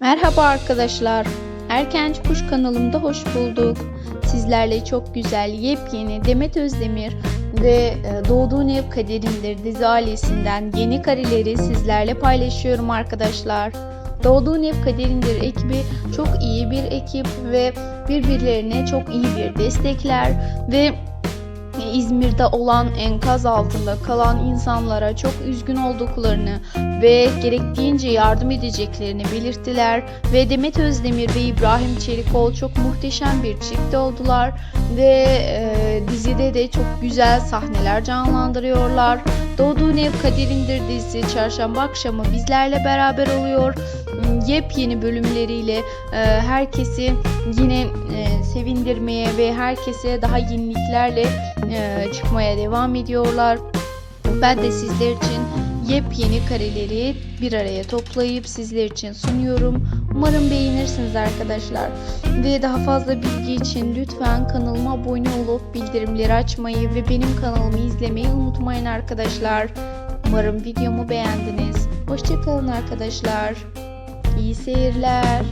Merhaba arkadaşlar. Erkenci Kuş kanalımda hoş bulduk. Sizlerle çok güzel, yepyeni Demet Özdemir ve e, Doğduğun Ev Kaderindir dizi ailesinden yeni kareleri sizlerle paylaşıyorum arkadaşlar. Doğduğun Ev Kaderindir ekibi çok iyi bir ekip ve birbirlerine çok iyi bir destekler ve İzmir'de olan enkaz altında kalan insanlara çok üzgün olduklarını ve gerektiğince yardım edeceklerini belirttiler ve Demet Özdemir ve İbrahim Çelikoğlu çok muhteşem bir çift oldular ve e, dizide de çok güzel sahneler canlandırıyorlar. Doğduğun Ev Kaderindir dizisi çarşamba akşamı bizlerle beraber oluyor. Yepyeni bölümleriyle e, herkesi yine e, sevindirmeye ve herkese daha yeniliklerle e, çıkmaya devam ediyorlar. Ben de sizler için yepyeni kareleri bir araya toplayıp sizler için sunuyorum. Umarım beğenirsiniz arkadaşlar. Ve daha fazla bilgi için lütfen kanalıma abone olup bildirimleri açmayı ve benim kanalımı izlemeyi unutmayın arkadaşlar. Umarım videomu beğendiniz. Hoşçakalın arkadaşlar. İyi seyirler.